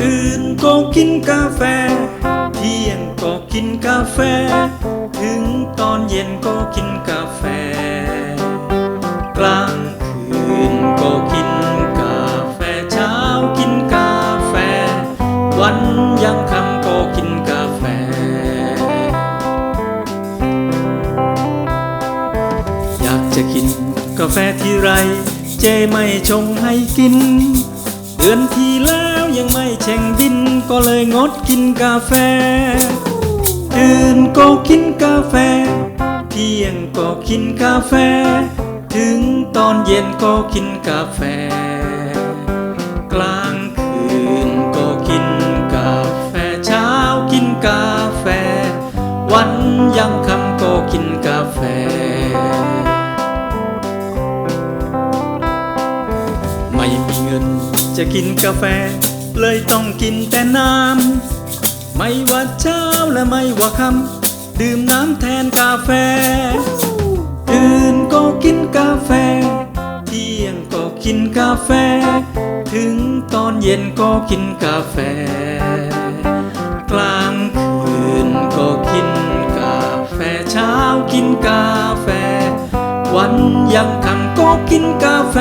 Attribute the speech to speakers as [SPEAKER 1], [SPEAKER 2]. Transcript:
[SPEAKER 1] ตื่นก็กินกาแฟ เที่ยงก็กินกาแฟ ถึงตอนเย็นก็กินกาแฟ กลางคืนก็กินกาแฟ เช้ากินกาแฟ วันยังคำก็กินกาแฟ อยากจะกินกาแฟที่ไร เจไม่ชงให้กิน เดือนที่แล้วยังไม่เช็งบินก็เลยงดกินกาแฟ ตื่นก็กินกาแฟ เที่ยงก็กินกาแฟ ถึงตอนเย็นก็กินกาแฟ กลางคืนก็กินกาแฟ เช้ากินกาแฟ วันยังคำก็กินกาแฟไม่มีเงิน จะกินกาแฟ เลยต้องกินแต่น้ำ ไม่ว่าเช้าและไม่ว่าค่ำดื่มน้ำแทนกาแฟ ตื่นก็กินกาแฟ เที่ยงก็กินกาแฟ ถึงตอนเย็นก็กินกาแฟ กลางคืนก็กินกาแฟ เช้ากินกาแฟ วันยังคำก็กินกาแฟ